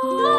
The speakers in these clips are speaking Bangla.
তুমি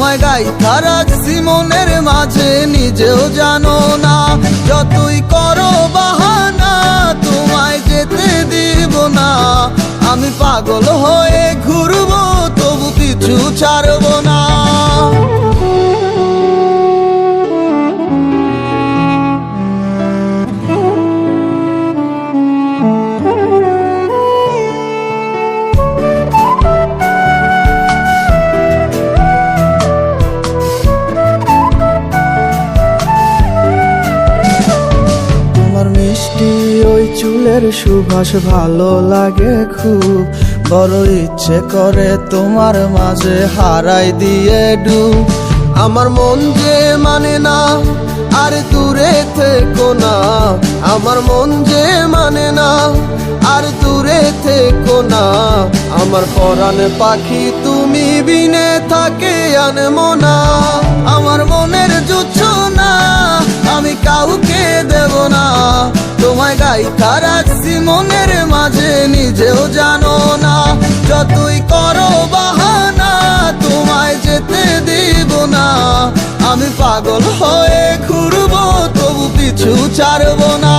তোমায় গাই রাখছি মনের মাঝে নিজেও জানো না। যতই করো বাহানা, তোমায় যেতে দিব না। আমি পাগল হয়ে চুলের সুবাস ভালো লাগে খুব। বড় ইচ্ছে করে তোমার মাঝে হারাই দিয়ে ডুব। আমার মন যে মানে না, আর দূরে থেকো না। আমার মন যে মানে না, আর দূরে থেকো না। আমার পরাণ পাখি তুমি বিনে থাকে আনমো না। আমার মনের জুচ্ছ না তোমায় তার মনের মাঝে, নিজেও জানো না। যতই করো বাহানা, তোমায় যেতে দিব না। আমি পাগল হয়ে ঘুরবো, তবু পিছু ছাড়বো না।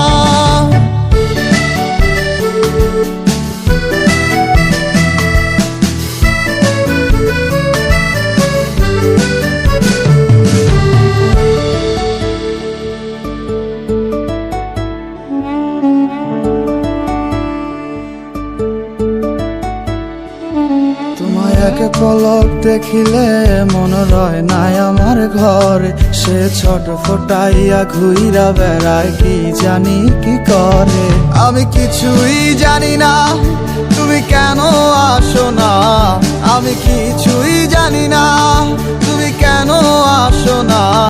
এক পলক দেখিলে মন রয় নাই আমার ঘরে। সে ছট ফোটাইয়া ঘুইরা বেড়ায়, কি জানি কি করে? আমি কিছুই জানি না, তুমি কেন আসো না? আমি কিছুই জানি না, তুমি কেন আসো না?